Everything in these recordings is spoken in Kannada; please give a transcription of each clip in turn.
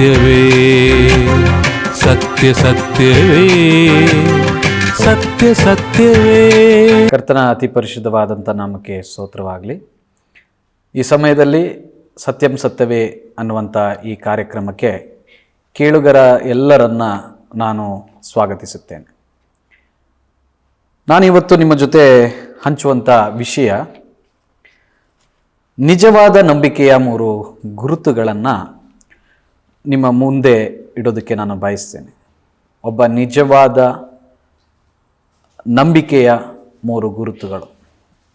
ಸತ್ಯವೇ, ಸತ್ಯ ಸತ್ಯವೇ ಸತ್ಯ ಸತ್ಯವೇ. ಕರ್ತನ ಅತಿ ಪರಿಶುದ್ಧವಾದಂಥ ನಾಮಕ್ಕೆ ಸ್ತೋತ್ರವಾಗಲಿ. ಈ ಸಮಯದಲ್ಲಿ ಸತ್ಯಂ ಸತ್ಯವೇ ಅನ್ನುವಂಥ ಈ ಕಾರ್ಯಕ್ರಮಕ್ಕೆ ಕೇಳುಗರ ಎಲ್ಲರನ್ನ ನಾನು ಸ್ವಾಗತಿಸುತ್ತೇನೆ. ನಾನಿವತ್ತು ನಿಮ್ಮ ಜೊತೆ ಹಂಚುವಂಥ ವಿಷಯ ನಿಜವಾದ ನಂಬಿಕೆಯ ಮೂರು ಗುರುತುಗಳನ್ನು ನಿಮ್ಮ ಮುಂದೆ ಇಡೋದಕ್ಕೆ ನಾನು ಬಯಸ್ತೇನೆ. ಒಬ್ಬ ನಿಜವಾದ ನಂಬಿಕೆಯ ಮೂರು ಗುರುತುಗಳು.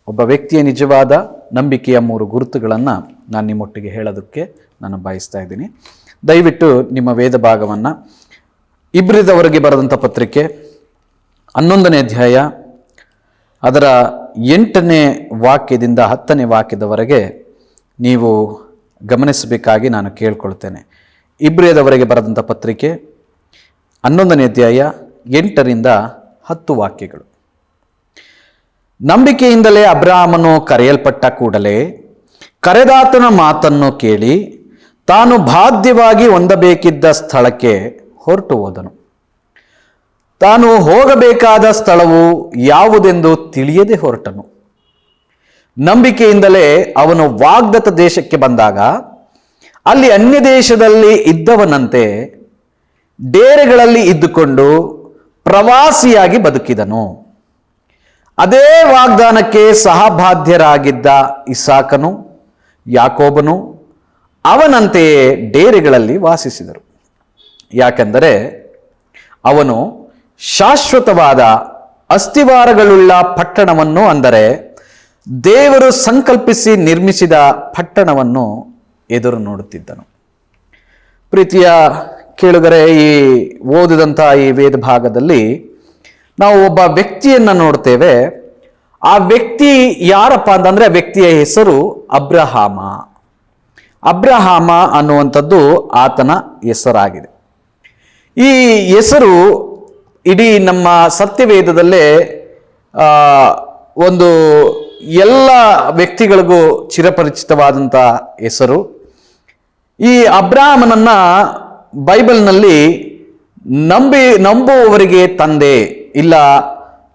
ಒಬ್ಬ ವ್ಯಕ್ತಿಯ ನಿಜವಾದ ನಂಬಿಕೆಯ ಮೂರು ಗುರುತುಗಳನ್ನು ನಾನು ನಿಮ್ಮೊಟ್ಟಿಗೆ ಹೇಳೋದಕ್ಕೆ ನಾನು ಬಯಸ್ತಾ ಇದ್ದೀನಿ. ದಯವಿಟ್ಟು ನಿಮ್ಮ ವೇದ ಭಾಗವನ್ನು ಇಬ್ರಿದವರಿಗೆ ಬರೆದಂಥ ಪತ್ರಿಕೆ ಹನ್ನೊಂದನೇ ಅಧ್ಯಾಯ ಅದರ ಎಂಟನೇ ವಾಕ್ಯದಿಂದ ಹತ್ತನೇ ವಾಕ್ಯದವರೆಗೆ ನೀವು ಗಮನಿಸಬೇಕಾಗಿ ನಾನು ಕೇಳ್ಕೊಳ್ತೇನೆ. ಇಬ್ರಿಯದವರೆಗೆ ಬರೆದಂಥ ಪತ್ರಿಕೆ ಹನ್ನೊಂದನೇ ಅಧ್ಯಾಯ ಎಂಟರಿಂದ ಹತ್ತು ವಾಕ್ಯಗಳು. ನಂಬಿಕೆಯಿಂದಲೇ ಅಬ್ರಾಹ್ಮನು ಕರೆಯಲ್ಪಟ್ಟ ಕೂಡಲೇ ಕರೆದಾತನ ಮಾತನ್ನು ಕೇಳಿ ತಾನು ಬಾಧ್ಯವಾಗಿ ಹೊಂದಬೇಕಿದ್ದ ಸ್ಥಳಕ್ಕೆ ಹೊರಟು ಹೋದನು. ತಾನು ಹೋಗಬೇಕಾದ ಸ್ಥಳವು ಯಾವುದೆಂದು ತಿಳಿಯದೆ ಹೊರಟನು. ನಂಬಿಕೆಯಿಂದಲೇ ಅವನು ವಾಗ್ದತ್ತ ದೇಶಕ್ಕೆ ಬಂದಾಗ ಅಲ್ಲಿ ಅನ್ಯ ದೇಶದಲ್ಲಿ ಇದ್ದವನಂತೆ ಡೇರೆಗಳಲ್ಲಿ ಇದ್ದುಕೊಂಡು ಪ್ರವಾಸಿಯಾಗಿ ಬದುಕಿದನು. ಅದೇ ವಾಗ್ದಾನಕ್ಕೆ ಸಹಬಾಧ್ಯರಾಗಿದ್ದ ಇಸಾಕನು, ಯಾಕೋಬನು ಅವನಂತೆಯೇ ಡೇರೆಗಳಲ್ಲಿ ವಾಸಿಸಿದರು. ಯಾಕೆಂದರೆ ಅವನು ಶಾಶ್ವತವಾದ ಅಸ್ಥಿವಾರಗಳುಳ್ಳ ಪಟ್ಟಣವನ್ನು ಅಂದರೆ ದೇವರು ಸಂಕಲ್ಪಿಸಿ ನಿರ್ಮಿಸಿದ ಪಟ್ಟಣವನ್ನು ಎದುರು ನೋಡುತ್ತಿದ್ದನು. ಪ್ರೀತಿಯ ಕೇಳುಗರೆ, ಈ ಓದಿದಂಥ ಈ ವೇದ ಭಾಗದಲ್ಲಿ ನಾವು ಒಬ್ಬ ವ್ಯಕ್ತಿಯನ್ನು ನೋಡ್ತೇವೆ. ಆ ವ್ಯಕ್ತಿ ಯಾರಪ್ಪ ಅಂತಂದರೆ ವ್ಯಕ್ತಿಯ ಹೆಸರು ಅಬ್ರಹಾಮ. ಅಬ್ರಹಾಮ ಅನ್ನುವಂಥದ್ದು ಆತನ ಹೆಸರಾಗಿದೆ. ಈ ಹೆಸರು ಇಡೀ ನಮ್ಮ ಸತ್ಯವೇದದಲ್ಲೇ ಒಂದು ಎಲ್ಲ ವ್ಯಕ್ತಿಗಳಿಗೂ ಚಿರಪರಿಚಿತವಾದಂಥ ಹೆಸರು. ಈ ಅಬ್ರಾಹ್ಮನನ್ನ ಬೈಬಲ್ನಲ್ಲಿ ನಂಬಿ, ನಂಬುವವರಿಗೆ ತಂದೆ ಇಲ್ಲ,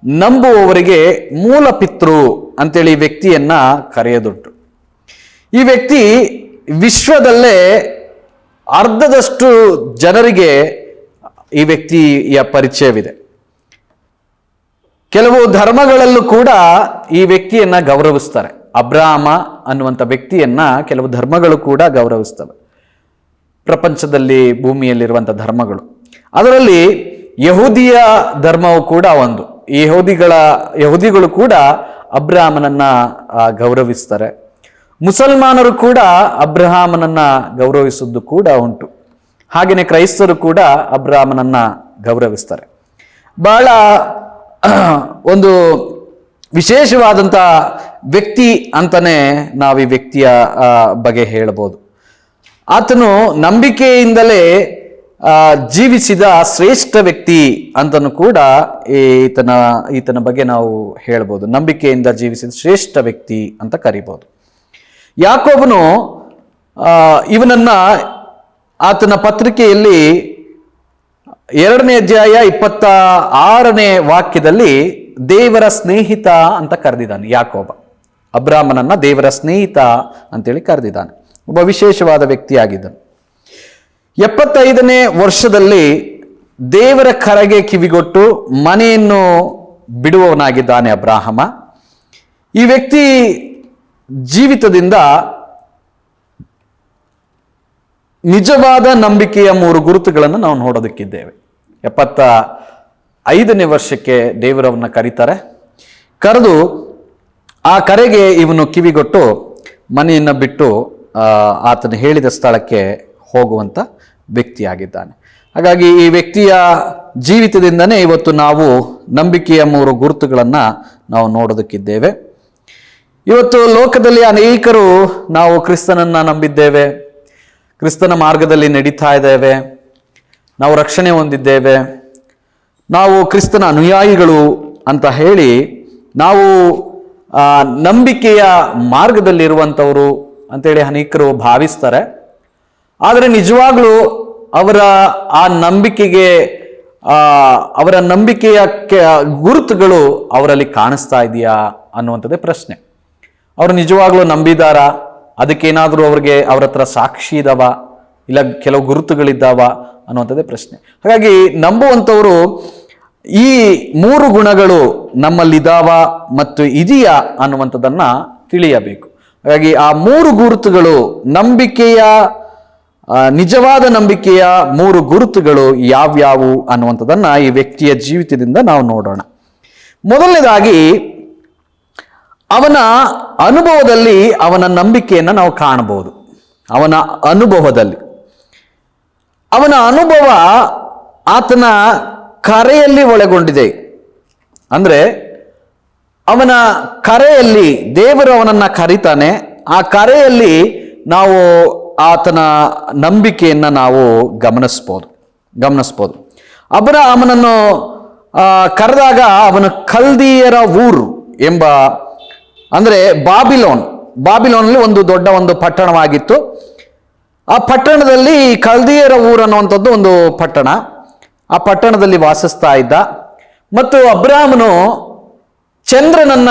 ನಂಬುವವರಿಗೆ ಮೂಲ ಪಿತೃ ಅಂತೇಳಿ ವ್ಯಕ್ತಿಯನ್ನ ಕರೆಯೋದುಂಟು ಈ ವ್ಯಕ್ತಿ ವಿಶ್ವದಲ್ಲೇ ಅರ್ಧದಷ್ಟು ಜನರಿಗೆ ಈ ವ್ಯಕ್ತಿಯ ಪರಿಚಯವಿದೆ. ಕೆಲವು ಧರ್ಮಗಳಲ್ಲೂ ಕೂಡ ಈ ವ್ಯಕ್ತಿಯನ್ನ ಗೌರವಿಸ್ತಾರೆ. ಅಬ್ರಾಹ್ಮ ಅನ್ನುವಂಥ ವ್ಯಕ್ತಿಯನ್ನ ಕೆಲವು ಧರ್ಮಗಳು ಕೂಡ ಗೌರವಿಸ್ತವೆ. ಪ್ರಪಂಚದಲ್ಲಿ ಭೂಮಿಯಲ್ಲಿರುವಂಥ ಧರ್ಮಗಳು. ಅದರಲ್ಲಿ ಯಹೂದಿಯ ಧರ್ಮವು ಕೂಡ ಒಂದು. ಯಹೂದಿಗಳ, ಯಹೂದಿಗಳು ಕೂಡ ಅಬ್ರಹಾಮನನ್ನು ಗೌರವಿಸ್ತಾರೆ. ಮುಸಲ್ಮಾನರು ಕೂಡ ಅಬ್ರಹಾಮನನ್ನ ಗೌರವಿಸುವುದು ಕೂಡ ಉಂಟು. ಹಾಗೆಯೇ ಕ್ರೈಸ್ತರು ಕೂಡ ಅಬ್ರಹಾಮನನ್ನು ಗೌರವಿಸ್ತಾರೆ. ಬಹಳ ಒಂದು ವಿಶೇಷವಾದಂಥ ವ್ಯಕ್ತಿ ಅಂತಲೇ ನಾವು ಈ ವ್ಯಕ್ತಿಯ ಬಗ್ಗೆ ಹೇಳ್ಬೋದು. ಆತನು ನಂಬಿಕೆಯಿಂದಲೇ ಜೀವಿಸಿದ ಶ್ರೇಷ್ಠ ವ್ಯಕ್ತಿ ಅಂತನೂ ಕೂಡ ಈತನ ಈತನ ಬಗ್ಗೆ ನಾವು ಹೇಳ್ಬೋದು. ನಂಬಿಕೆಯಿಂದ ಜೀವಿಸಿದ ಶ್ರೇಷ್ಠ ವ್ಯಕ್ತಿ ಅಂತ ಕರಿಬೋದು. ಯಾಕೋಬನು ಆ, ಇವನನ್ನ ಆತನ ಪತ್ರಿಕೆಯಲ್ಲಿ ಎರಡನೇ ಅಧ್ಯಾಯ ಇಪ್ಪತ್ತ ಆರನೇ ವಾಕ್ಯದಲ್ಲಿ ದೇವರ ಸ್ನೇಹಿತ ಅಂತ ಕರೆದಿದ್ದಾನೆ ಯಾಕೋಬ. ಅಬ್ರಾಹ್ಮನನ್ನ ದೇವರ ಸ್ನೇಹಿತ ಅಂತೇಳಿ ಕರೆದಿದ್ದಾನೆ. ಒಬ್ಬ ವಿಶೇಷವಾದ ವ್ಯಕ್ತಿಯಾಗಿದ್ದನು. ಎಪ್ಪತ್ತೈದನೇ ವರ್ಷದಲ್ಲಿ ದೇವರ ಕರೆಗೆ ಕಿವಿಗೊಟ್ಟು ಮನೆಯನ್ನು ಬಿಡುವವನಾಗಿದ್ದಾನೆ ಅಬ್ರಾಹಮ. ಈ ವ್ಯಕ್ತಿ ಜೀವಿತದಿಂದ ನಿಜವಾದ ನಂಬಿಕೆಯ ಮೂರು ಗುರುತುಗಳನ್ನು ನಾವು ನೋಡೋದಕ್ಕಿದ್ದೇವೆ. ಎಪ್ಪತ್ತ ಐದನೇ ವರ್ಷಕ್ಕೆ ದೇವರವನ್ನ ಕರೀತಾರೆ. ಕರೆದು ಆ ಕರೆಗೆ ಇವನು ಕಿವಿಗೊಟ್ಟು ಮನೆಯನ್ನು ಬಿಟ್ಟು ಆತನು ಹೇಳಿದ ಸ್ಥಳಕ್ಕೆ ಹೋಗುವಂಥ ವ್ಯಕ್ತಿಯಾಗಿದ್ದಾನೆ. ಹಾಗಾಗಿ ಈ ವ್ಯಕ್ತಿಯ ಜೀವಿತದಿಂದನೇ ಇವತ್ತು ನಾವು ನಂಬಿಕೆಯ ಮೂರು ಗುರುತುಗಳನ್ನು ನಾವು ನೋಡೋದಕ್ಕಿದ್ದೇವೆ. ಇವತ್ತು ಲೋಕದಲ್ಲಿ ಅನೇಕರು ನಾವು ಕ್ರಿಸ್ತನನ್ನ ನಂಬಿದ್ದೇವೆ. ಕ್ರಿಸ್ತನ ಮಾರ್ಗದಲ್ಲಿ ನಡೀತಾ ಇದ್ದೇವೆ. ನಾವು ರಕ್ಷಣೆ ಹೊಂದಿದ್ದೇವೆ. ನಾವು ಕ್ರಿಸ್ತನ ಅನುಯಾಯಿಗಳು ಅಂತ ಹೇಳಿ ನಾವು ನಂಬಿಕೆಯ ಮಾರ್ಗದಲ್ಲಿರುವಂಥವರು ಅಂತೇಳಿ ಅನೇಕರು ಭಾವಿಸ್ತಾರೆ. ಆದರೆ ನಿಜವಾಗ್ಲೂ ಅವರ ಆ ನಂಬಿಕೆಗೆ ಅವರ ನಂಬಿಕೆಯ ಗುರುತುಗಳು ಅವರಲ್ಲಿ ಕಾಣಿಸ್ತಾ ಇದೆಯಾ ಅನ್ನುವಂಥದ್ದೇ ಪ್ರಶ್ನೆ. ಅವರು ನಿಜವಾಗ್ಲೂ ನಂಬಿದಾರ? ಅದಕ್ಕೇನಾದರೂ ಅವ್ರಿಗೆ ಅವ್ರ ಹತ್ರ ಸಾಕ್ಷಿ ಇದಾವ? ಇಲ್ಲ ಕೆಲವು ಗುರುತುಗಳಿದ್ದಾವ ಅನ್ನುವಂಥದ್ದೇ ಪ್ರಶ್ನೆ. ಹಾಗಾಗಿ ನಂಬುವಂಥವರು ಈ ಮೂರು ಗುಣಗಳು ನಮ್ಮಲ್ಲಿದ್ದಾವ ಮತ್ತು ಇದೆಯಾ ಅನ್ನುವಂಥದ್ದನ್ನು ತಿಳಿಯಬೇಕು. ಹಾಗಾಗಿ ಆ ಮೂರು ಗುರುತುಗಳು ನಂಬಿಕೆಯ ನಿಜವಾದ ನಂಬಿಕೆಯ ಮೂರು ಗುರುತುಗಳು ಯಾವ್ಯಾವು ಅನ್ನುವಂಥದ್ದನ್ನ ಈ ವ್ಯಕ್ತಿಯ ಜೀವಿತದಿಂದ ನಾವು ನೋಡೋಣ. ಮೊದಲನೇದಾಗಿ, ಅವನ ಅನುಭವದಲ್ಲಿ ಅವನ ನಂಬಿಕೆಯನ್ನು ನಾವು ಕಾಣಬಹುದು. ಅವನ ಅನುಭವದಲ್ಲಿ. ಅವನ ಅನುಭವ ಆತನ ಕರೆಯಲ್ಲಿ ಒಳಗೊಂಡಿದೆ. ಅಂದ್ರೆ ಅವನ ಕರೆಯಲ್ಲಿ ದೇವರು ಅವನನ್ನು ಕರೀತಾನೆ. ಆ ಕರೆಯಲ್ಲಿ ನಾವು ಆತನ ನಂಬಿಕೆಯನ್ನು ನಾವು ಗಮನಿಸ್ಬೋದು ಗಮನಿಸ್ಬೋದು. ಅಬ್ರ ಅವನನ್ನು ಕರೆದಾಗ ಅವನು ಕಲ್ದಿಯರ ಊರು ಎಂಬ, ಅಂದರೆ ಬಾಬಿಲೋನ್. ಬಾಬಿಲೋನಲ್ಲಿ ಒಂದು ದೊಡ್ಡ ಒಂದು ಪಟ್ಟಣವಾಗಿತ್ತು. ಆ ಪಟ್ಟಣದಲ್ಲಿ ಕಲ್ದಿಯರ ಊರು ಅನ್ನುವಂಥದ್ದು ಒಂದು ಪಟ್ಟಣ. ಆ ಪಟ್ಟಣದಲ್ಲಿ ವಾಸಿಸ್ತಾ ಇದ್ದ. ಮತ್ತು ಅಬ್ರಾಹ್ಮನು ಚಂದ್ರನನ್ನ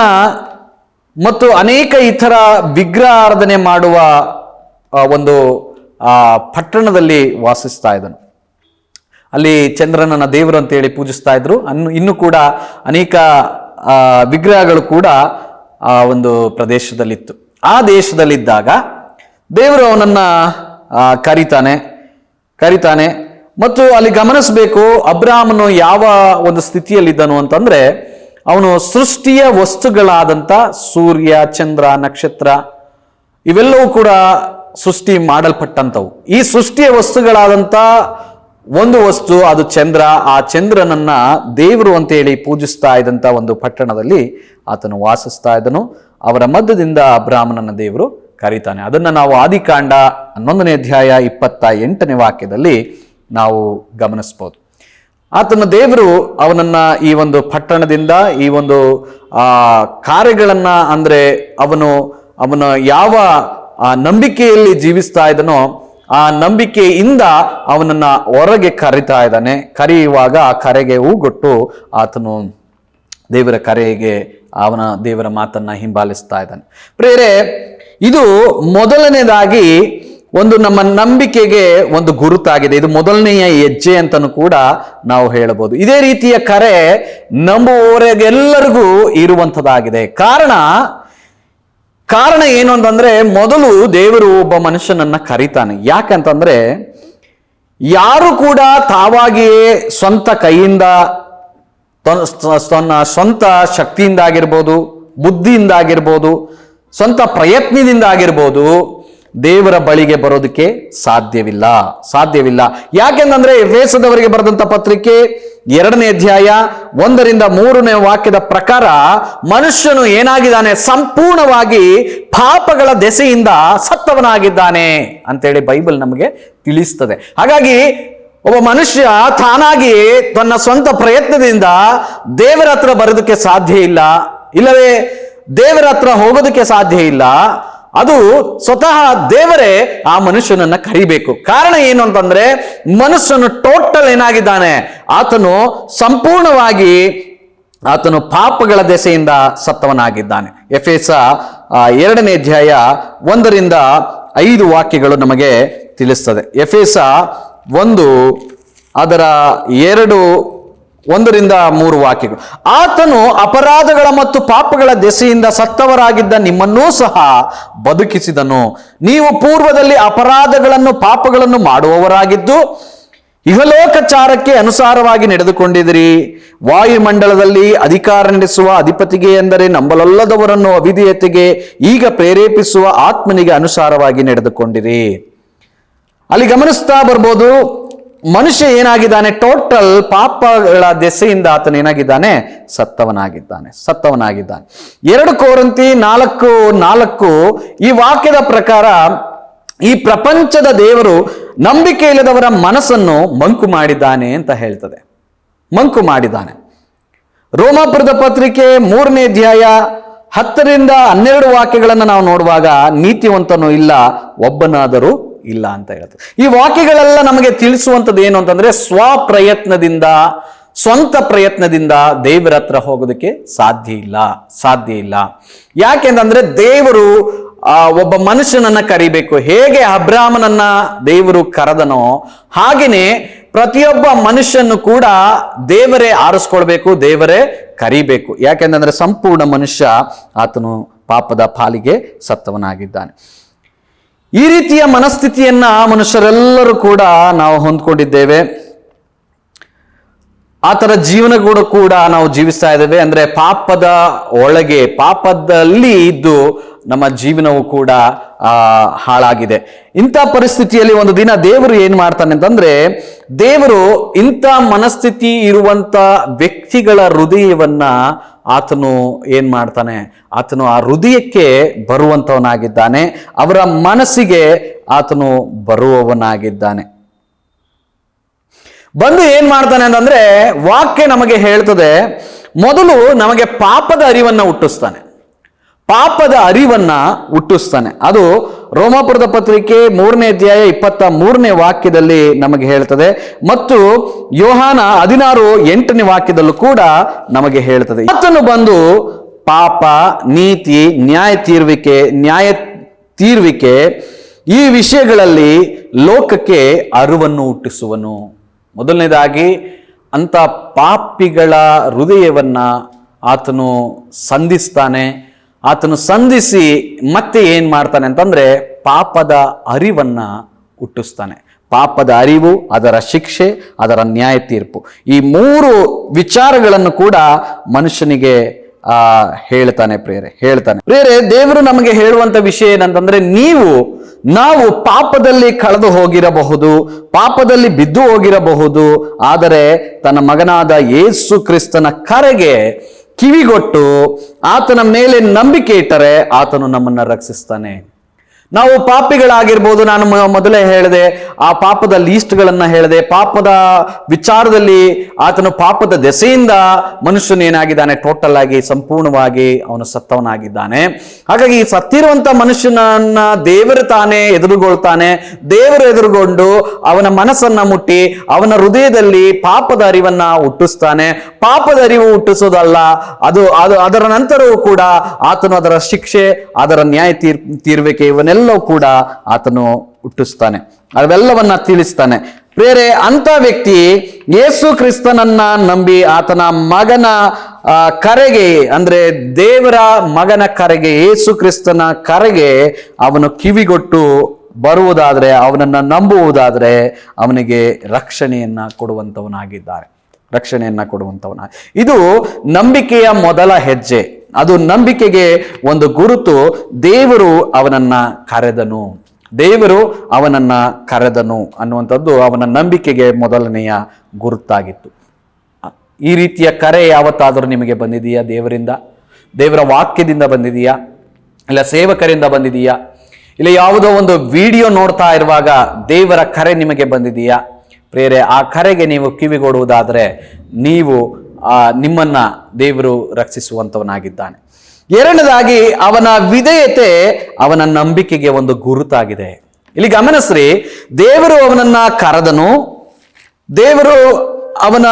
ಮತ್ತು ಅನೇಕ ಇತರ ವಿಗ್ರಹ ಆರಾಧನೆ ಮಾಡುವ ಒಂದು ಪಟ್ಟಣದಲ್ಲಿ ವಾಸಿಸ್ತಾ ಇದ್ದನು. ಅಲ್ಲಿ ಚಂದ್ರನನ್ನ ದೇವರು ಅಂತೇಳಿ ಪೂಜಿಸ್ತಾ ಇದ್ರು. ಅನ್ನು ಇನ್ನು ಕೂಡ ಅನೇಕ ವಿಗ್ರಹಗಳು ಕೂಡ, ಆ, ಒಂದು ಪ್ರದೇಶದಲ್ಲಿತ್ತು. ಆ ದೇಶದಲ್ಲಿದ್ದಾಗ ದೇವರು ಅವನನ್ನ ಕರೀತಾನೆ ಕರೀತಾನೆ ಮತ್ತು ಅಲ್ಲಿ ಗಮನಿಸಬೇಕು ಅಬ್ರಾಹ್ಮನು ಯಾವ ಒಂದು ಸ್ಥಿತಿಯಲ್ಲಿದ್ದನು ಅಂತಂದ್ರೆ ಅವನು ಸೃಷ್ಟಿಯ ವಸ್ತುಗಳಾದಂಥ ಸೂರ್ಯ, ಚಂದ್ರ, ನಕ್ಷತ್ರ, ಇವೆಲ್ಲವೂ ಕೂಡ ಸೃಷ್ಟಿ ಮಾಡಲ್ಪಟ್ಟಂಥವು. ಈ ಸೃಷ್ಟಿಯ ವಸ್ತುಗಳಾದಂಥ ಒಂದು ವಸ್ತು, ಅದು ಚಂದ್ರ. ಆ ಚಂದ್ರನನ್ನ ದೇವರು ಅಂತ ಹೇಳಿ ಪೂಜಿಸ್ತಾ ಇದ್ದಂಥ ಒಂದು ಪಟ್ಟಣದಲ್ಲಿ ಆತನು ವಾಸಿಸ್ತಾ ಇದ್ದನು. ಅವರ ಮಧ್ಯದಿಂದ ಬ್ರಾಹ್ಮಣನ ದೇವರು ಕರೀತಾನೆ. ಅದನ್ನ ನಾವು ಆದಿಕಾಂಡ ಹನ್ನೊಂದನೇ ಅಧ್ಯಾಯ ಇಪ್ಪತ್ತ ಎಂಟನೇ ವಾಕ್ಯದಲ್ಲಿ ನಾವು ಗಮನಿಸ್ಬೋದು. ಆತನ ದೇವರು ಅವನನ್ನ ಈ ಒಂದು ಪಟ್ಟಣದಿಂದ ಈ ಒಂದು, ಆ, ಕಾರ್ಯಗಳನ್ನ ಅಂದ್ರೆ ಅವನು, ಅವನ ಯಾವ, ಆ, ನಂಬಿಕೆಯಲ್ಲಿ ಜೀವಿಸ್ತಾ ಇದ್ದನೋ ಆ ನಂಬಿಕೆಯಿಂದ ಅವನನ್ನ ಹೊರಗೆ ಕರಿತಾ ಇದ್ದಾನೆ. ಕರೆಯುವಾಗ ಆ ಕರೆಗೆ ಹೂಗೊಟ್ಟು ಆತನು ದೇವರ ಕರೆಗೆ ಅವನ ದೇವರ ಮಾತನ್ನ ಹಿಂಬಾಲಿಸ್ತಾ ಇದ್ದಾನೆ. ಪ್ರೇರೆ ಇದು ಮೊದಲನೇದಾಗಿ ಒಂದು ನಮ್ಮ ನಂಬಿಕೆಗೆ ಒಂದು ಗುರುತಾಗಿದೆ. ಇದು ಮೊದಲನೆಯ ಹೆಜ್ಜೆ ಅಂತಲೂ ಕೂಡ ನಾವು ಹೇಳಬಹುದು. ಇದೇ ರೀತಿಯ ಕರೆ ನಂಬುವವರೆಗೆಲ್ಲರಿಗೂ ಇರುವಂಥದ್ದಾಗಿದೆ. ಕಾರಣ ಕಾರಣ ಏನು ಅಂತಂದ್ರೆ ಮೊದಲು ದೇವರು ಒಬ್ಬ ಮನುಷ್ಯನನ್ನ ಕರೀತಾನೆ. ಯಾಕಂತಂದ್ರೆ ಯಾರು ಕೂಡ ತಾವಾಗಿಯೇ ಸ್ವಂತ ಕೈಯಿಂದ, ತನ್ನ ಸ್ವಂತ ಶಕ್ತಿಯಿಂದ ಆಗಿರ್ಬೋದು ಬುದ್ಧಿಯಿಂದ ಆಗಿರ್ಬೋದು ಸ್ವಂತ ಪ್ರಯತ್ನದಿಂದ ಆಗಿರ್ಬೋದು ದೇವರ ಬಳಿಗೆ ಬರೋದಕ್ಕೆ ಸಾಧ್ಯವಿಲ್ಲ. ಸಾಧ್ಯವಿಲ್ಲ. ಯಾಕೆಂದ್ರೆ ವೇಸದವರಿಗೆ ಬರೆದಂತ ಪತ್ರಿಕೆ ಎರಡನೇ ಅಧ್ಯಾಯ ಒಂದರಿಂದ ಮೂರನೇ ವಾಕ್ಯದ ಪ್ರಕಾರ ಮನುಷ್ಯನು ಏನಾಗಿದ್ದಾನೆ? ಸಂಪೂರ್ಣವಾಗಿ ಪಾಪಗಳ ದೆಸೆಯಿಂದ ಸತ್ತವನಾಗಿದ್ದಾನೆ ಅಂತೇಳಿ ಬೈಬಲ್ ನಮಗೆ ತಿಳಿಸ್ತದೆ. ಹಾಗಾಗಿ ಒಬ್ಬ ಮನುಷ್ಯ ತಾನಾಗಿ ತನ್ನ ಸ್ವಂತ ಪ್ರಯತ್ನದಿಂದ ದೇವರ ಹತ್ರ ಬರೋದಕ್ಕೆ ಸಾಧ್ಯ ಇಲ್ಲ. ಇಲ್ಲವೇ ದೇವರ ಹತ್ರ ಹೋಗೋದಕ್ಕೆ ಸಾಧ್ಯ ಇಲ್ಲ. ಅದು ಸ್ವತಃ ದೇವರೇ ಆ ಮನುಷ್ಯನನ್ನ ಕರಿಬೇಕು. ಕಾರಣ ಏನು ಅಂತಂದ್ರೆ ಮನುಷ್ಯನು ಟೋಟಲ್ ಏನಾಗಿದ್ದಾನೆ? ಆತನು ಸಂಪೂರ್ಣವಾಗಿ ಆತನು ಪಾಪಗಳ ದೆಸೆಯಿಂದ ಸತ್ತವನಾಗಿದ್ದಾನೆ. ಎಫೆಸ ಎಸ್ ಎರಡನೇ ಅಧ್ಯಾಯ ಒಂದರಿಂದ ಐದು ವಾಕ್ಯಗಳು ನಮಗೆ ತಿಳಿಸ್ತದೆ. ಎಫೆಸ ಒಂದು ಅದರ ಎರಡು ಒಂದರಿಂದ ಮೂರು ವಾಕ್ಯಗಳು. ಆತನು ಅಪರಾಧಗಳ ಮತ್ತು ಪಾಪಗಳ ದೆಸೆಯಿಂದ ಸತ್ತವರಾಗಿದ್ದ ನಿಮ್ಮನ್ನೂ ಸಹ ಬದುಕಿಸಿದನು. ನೀವು ಪೂರ್ವದಲ್ಲಿ ಅಪರಾಧಗಳನ್ನು, ಪಾಪಗಳನ್ನು ಮಾಡುವವರಾಗಿದ್ದು, ಇಹಲೋಕಚಾರಕ್ಕೆ ಅನುಸಾರವಾಗಿ ನಡೆದುಕೊಂಡಿದಿರಿ ವಾಯುಮಂಡಲದಲ್ಲಿ ಅಧಿಕಾರ ನಡೆಸುವ ಅಧಿಪತಿಗೆ ಎಂದರೆ ನಂಬಲಲ್ಲದವರನ್ನು ಅವಿಧೇಯತೆಗೆ ಈಗ ಪ್ರೇರೇಪಿಸುವ ಆತ್ಮನಿಗೆ ಅನುಸಾರವಾಗಿ ನಡೆದುಕೊಂಡಿರಿ. ಅಲ್ಲಿ ಗಮನಿಸ್ತಾ ಬರ್ಬೋದು ಮನುಷ್ಯ ಏನಾಗಿದ್ದಾನೆ? ಟೋಟಲ್ ಪಾಪಗಳ ದೆಸೆಯಿಂದ ಆತನ ಏನಾಗಿದ್ದಾನೆ? ಸತ್ತವನಾಗಿದ್ದಾನೆ ಸತ್ತವನಾಗಿದ್ದಾನೆ. ಎರಡು ಕೋರಂತಿ ನಾಲ್ಕು ನಾಲ್ಕು, ಈ ವಾಕ್ಯದ ಪ್ರಕಾರ ಈ ಪ್ರಪಂಚದ ದೇವರು ನಂಬಿಕೆ ಇಲ್ಲದವರ ಮನಸ್ಸನ್ನು ಮಂಕು ಮಾಡಿದ್ದಾನೆ ಅಂತ ಹೇಳ್ತದೆ. ಮಂಕು ಮಾಡಿದ್ದಾನೆ. ರೋಮಾಪುರದ ಪತ್ರಿಕೆ ಮೂರನೇ ಅಧ್ಯಾಯ ಹತ್ತರಿಂದ ಹನ್ನೆರಡು ವಾಕ್ಯಗಳನ್ನು ನಾವು ನೋಡುವಾಗ ನೀತಿವಂತನೂ ಇಲ್ಲ, ಒಬ್ಬನಾದರೂ ಇಲ್ಲ ಅಂತ ಹೇಳ್ತದೆ ಈ ವಾಕ್ಯಗಳೆಲ್ಲ ನಮಗೆ ತಿಳಿಸುವಂಥದ್ದು ಏನು ಅಂತಂದ್ರೆ ಸ್ವಪ್ರಯತ್ನದಿಂದ, ಸ್ವಂತ ಪ್ರಯತ್ನದಿಂದ ದೇವರ ಹತ್ರ ಹೋಗೋದಕ್ಕೆ ಸಾಧ್ಯ ಇಲ್ಲ ಸಾಧ್ಯ ಇಲ್ಲ. ಯಾಕೆಂತಂದ್ರೆ ದೇವರು, ಆ, ಒಬ್ಬ ಮನುಷ್ಯನನ್ನ ಕರಿಬೇಕು. ಹೇಗೆ ಅಬ್ರಾಹ್ಮನನ್ನ ದೇವರು ಕರೆದನೋ ಹಾಗೆಯೇ ಪ್ರತಿಯೊಬ್ಬ ಮನುಷ್ಯನು ಕೂಡ ದೇವರೇ ಆರಿಸ್ಕೊಳ್ಬೇಕು, ದೇವರೇ ಕರಿಬೇಕು. ಯಾಕೆಂತಂದ್ರೆ ಸಂಪೂರ್ಣ ಮನುಷ್ಯ ಆತನು ಪಾಪದ ಪಾಲಿಗೆ ಸತ್ತವನಾಗಿದ್ದಾನೆ. ಈ ರೀತಿಯ ಮನಸ್ಥಿತಿಯನ್ನ ಮನುಷ್ಯರೆಲ್ಲರೂ ಕೂಡ ನಾವು ಹೊಂದ್ಕೊಂಡಿದ್ದೇವೆ. ಆ ಥರ ಜೀವನ ಕೂಡ ಕೂಡ ನಾವು ಜೀವಿಸ್ತಾ ಇದ್ದೇವೆ. ಅಂದ್ರೆ ಪಾಪದ ಒಳಗೆ, ಪಾಪದಲ್ಲಿ ಇದ್ದು ನಮ್ಮ ಜೀವನವು ಕೂಡ, ಆ, ಹಾಳಾಗಿದೆ. ಇಂಥ ಪರಿಸ್ಥಿತಿಯಲ್ಲಿ ಒಂದು ದಿನ ದೇವರು ಏನ್ ಮಾಡ್ತಾನೆ ಅಂತಂದ್ರೆ, ದೇವರು ಇಂಥ ಮನಸ್ಥಿತಿ ಇರುವಂತ ವ್ಯಕ್ತಿಗಳ ಹೃದಯವನ್ನ ಆತನು ಏನ್ ಮಾಡ್ತಾನೆ, ಆತನು ಆ ಹೃದಯಕ್ಕೆ ಬರುವಂತವನಾಗಿದ್ದಾನೆ ಅವರ ಮನಸ್ಸಿಗೆ ಆತನು ಬರುವವನಾಗಿದ್ದಾನೆ. ಬಂದು ಏನ್ ಮಾಡ್ತಾನೆ ಅಂತಂದ್ರೆ ವಾಕ್ಯ ನಮಗೆ ಹೇಳ್ತದೆ, ಮೊದಲು ನಮಗೆ ಪಾಪದ ಅರಿವನ್ನ ಹುಟ್ಟಿಸ್ತಾನೆ. ಪಾಪದ ಅರಿವನ್ನ ಹುಟ್ಟಿಸ್ತಾನೆ. ಅದು ರೋಮಾಪುರದ ಪತ್ರಿಕೆ ಮೂರನೇ ಅಧ್ಯಾಯ ಇಪ್ಪತ್ತ ಮೂರನೇ ವಾಕ್ಯದಲ್ಲಿ ನಮಗೆ ಹೇಳ್ತದೆ ಮತ್ತು ಯೋಹಾನ ಹದಿನಾರು ಎಂಟನೇ ವಾಕ್ಯದಲ್ಲೂ ಕೂಡ ನಮಗೆ ಹೇಳ್ತದೆ. ಆತನು ಬಂದು ಪಾಪ, ನೀತಿ, ನ್ಯಾಯ ತೀರ್ವಿಕೆ ನ್ಯಾಯ ತೀರ್ವಿಕೆ ಈ ವಿಷಯಗಳಲ್ಲಿ ಲೋಕಕ್ಕೆ ಅರಿವನ್ನು ಹುಟ್ಟಿಸುವನು. ಮೊದಲನೇದಾಗಿ, ಅಂಥ ಪಾಪಿಗಳ ಹೃದಯವನ್ನು ಆತನು ಸಂಧಿಸ್ತಾನೆ. ಆತನು ಸಂಧಿಸಿ ಮತ್ತೆ ಏನು ಮಾಡ್ತಾನೆ ಅಂತಂದರೆ ಪಾಪದ ಅರಿವನ್ನು ಹುಟ್ಟಿಸ್ತಾನೆ. ಪಾಪದ ಅರಿವು, ಅದರ ಶಿಕ್ಷೆ, ಅದರ ನ್ಯಾಯ ತೀರ್ಪು ಈ ಮೂರು ವಿಚಾರಗಳನ್ನು ಕೂಡ ಮನುಷ್ಯನಿಗೆ ಆ, ಹೇಳ್ತಾನೆ ಪ್ರೇರೆ ಹೇಳ್ತಾನೆ. ಪ್ರಿಯರೇ, ದೇವರು ನಮಗೆ ಹೇಳುವಂತ ವಿಷಯ ಏನಂತಂದ್ರೆ ನೀವು, ನಾವು ಪಾಪದಲ್ಲಿ ಕಳೆದು ಹೋಗಿರಬಹುದು, ಪಾಪದಲ್ಲಿ ಬಿದ್ದು ಹೋಗಿರಬಹುದು, ಆದರೆ ತನ್ನ ಮಗನಾದ ಯೇಸು ಕ್ರಿಸ್ತನ ಕರೆಗೆ ಕಿವಿಗೊಟ್ಟು ಆತನ ಮೇಲೆ ನಂಬಿಕೆ ಇಟ್ಟರೆ ಆತನು ನಮ್ಮನ್ನ ರಕ್ಷಿಸ್ತಾನೆ. ನಾವು ಪಾಪಿಗಳಾಗಿರ್ಬೋದು, ನಾನು ಮೊದಲೇ ಹೇಳಿದೆ, ಆ ಪಾಪದ ಲೀಸ್ಟ್ಗಳನ್ನ ಹೇಳಿದೆ, ಪಾಪದ ವಿಚಾರದಲ್ಲಿ ಆತನು ಪಾಪದ ದೆಸೆಯಿಂದ ಮನುಷ್ಯನು ಏನಾಗಿದ್ದಾನೆ ಟೋಟಲ್ ಆಗಿ ಸಂಪೂರ್ಣವಾಗಿ ಅವನು ಸತ್ತವನಾಗಿದ್ದಾನೆ. ಹಾಗಾಗಿ ಈ ಸತ್ತಿರುವಂತ ಮನುಷ್ಯನನ್ನ ದೇವರು ತಾನೇ ಎದುರುಗೊಳ್ತಾನೆ. ದೇವರು ಎದುರುಗೊಂಡು ಅವನ ಮನಸ್ಸನ್ನ ಮುಟ್ಟಿ ಅವನ ಹೃದಯದಲ್ಲಿ ಪಾಪದ ಅರಿವನ್ನ ಹುಟ್ಟಿಸ್ತಾನೆ. ಪಾಪದ ಅರಿವು ಹುಟ್ಟಿಸೋದಲ್ಲ, ಅದು ಅದು ಅದರ ನಂತರವೂ ಕೂಡ ಆತನು ಅದರ ಶಿಕ್ಷೆ, ಅದರ ನ್ಯಾಯ ತೀರ್, ತೀರ್ವಿಕೆ ಇವನ್ನೆಲ್ಲವೂ ಕೂಡ ಆತನು ಹುಟ್ಟಿಸ್ತಾನೆ. ಅವೆಲ್ಲವನ್ನ ತಿಳಿಸ್ತಾನೆ. ಬೇರೆ ಅಂತ ವ್ಯಕ್ತಿ ಯೇಸು ಕ್ರಿಸ್ತನನ್ನ ನಂಬಿ ಆತನ ಮಗನ ಕರೆಗೆ, ಅಂದ್ರೆ ದೇವರ ಮಗನ ಕರೆಗೆ, ಯೇಸು ಕ್ರಿಸ್ತನ ಕರೆಗೆ ಅವನು ಕಿವಿಗೊಟ್ಟು ಬರುವುದಾದ್ರೆ, ಅವನನ್ನ ನಂಬುವುದಾದ್ರೆ ಅವನಿಗೆ ರಕ್ಷಣೆಯನ್ನ ಕೊಡುವಂತವನಾಗಿದ್ದಾರೆ ರಕ್ಷಣೆಯನ್ನ ಕೊಡುವಂತವನ ಇದು ನಂಬಿಕೆಯ ಮೊದಲ ಹೆಜ್ಜೆ. ಅದು ನಂಬಿಕೆಗೆ ಒಂದು ಗುರುತು. ದೇವರು ಅವನನ್ನ ಕರೆದನು. ದೇವರು ಅವನನ್ನ ಕರೆದನು ಅನ್ನುವಂಥದ್ದು ಅವನ ನಂಬಿಕೆಗೆ ಮೊದಲನೆಯ ಗುರುತಾಗಿತ್ತು. ಈ ರೀತಿಯ ಕರೆ ಯಾವತ್ತಾದರೂ ನಿಮಗೆ ಬಂದಿದೆಯಾ ದೇವರಿಂದ? ದೇವರ ವಾಕ್ಯದಿಂದ ಬಂದಿದೆಯಾ? ಇಲ್ಲ ಸೇವಕರಿಂದ ಬಂದಿದೆಯಾ? ಇಲ್ಲ ಯಾವುದೋ ಒಂದು ವಿಡಿಯೋ ನೋಡ್ತಾ ಇರುವಾಗ ದೇವರ ಕರೆ ನಿಮಗೆ ಬಂದಿದೆಯಾ? ಪ್ರೇರೆ ಆ ಕರೆಗೆ ನೀವು ಕಿವಿಗೊಡುವುದಾದರೆ, ನೀವು ನಿಮ್ಮನ್ನ ದೇವರು ರಕ್ಷಿಸುವಂತವನಾಗಿದ್ದಾನೆ. ಎರಡನೇದಾಗಿ ಅವನ ವಿಧೇಯತೆ ಅವನ ನಂಬಿಕೆಗೆ ಒಂದು ಗುರುತಾಗಿದೆ. ಇಲ್ಲಿ ಗಮನಿಸ್ರಿ, ದೇವರು ಅವನನ್ನ ಕರೆದನು, ದೇವರು ಅವನ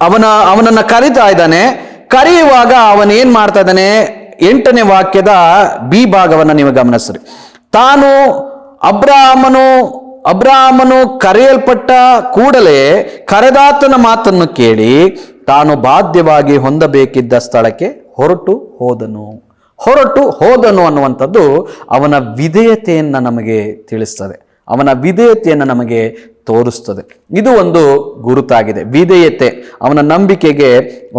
ಅವನ, ಅವನನ್ನ ಕರಿತಾ ಇದ್ದಾನೆ. ಕರೆಯುವಾಗ ಅವನೇನ್ ಮಾಡ್ತಾ ಇದ್ದಾನೆ? ಎಂಟನೇ ವಾಕ್ಯದ ಬಿ ಭಾಗವನ್ನ ನೀವು ಗಮನಿಸ್ರಿ. ತಾನು ಅಬ್ರಾಹ್ಮನು ಅಬ್ರಾಹ್ಮನು ಕರೆಯಲ್ಪಟ್ಟ ಕೂಡಲೇ ಕರೆದಾತನ ಮಾತನ್ನು ಕೇಳಿ ತಾನು ಬಾಧ್ಯವಾಗಿ ಹೊಂದಬೇಕಿದ್ದ ಸ್ಥಳಕ್ಕೆ ಹೊರಟು ಹೋದನು. ಹೊರಟು ಹೋದನು ಅನ್ನುವಂಥದ್ದು ಅವನ ವಿಧೇಯತೆಯನ್ನು ನಮಗೆ ತಿಳಿಸ್ತದೆ. ಅವನ ವಿಧೇಯತೆಯನ್ನು ನಮಗೆ ತೋರಿಸ್ತದೆ. ಇದು ಒಂದು ಗುರುತಾಗಿದೆ. ವಿಧೇಯತೆ, ಅವನ ನಂಬಿಕೆಗೆ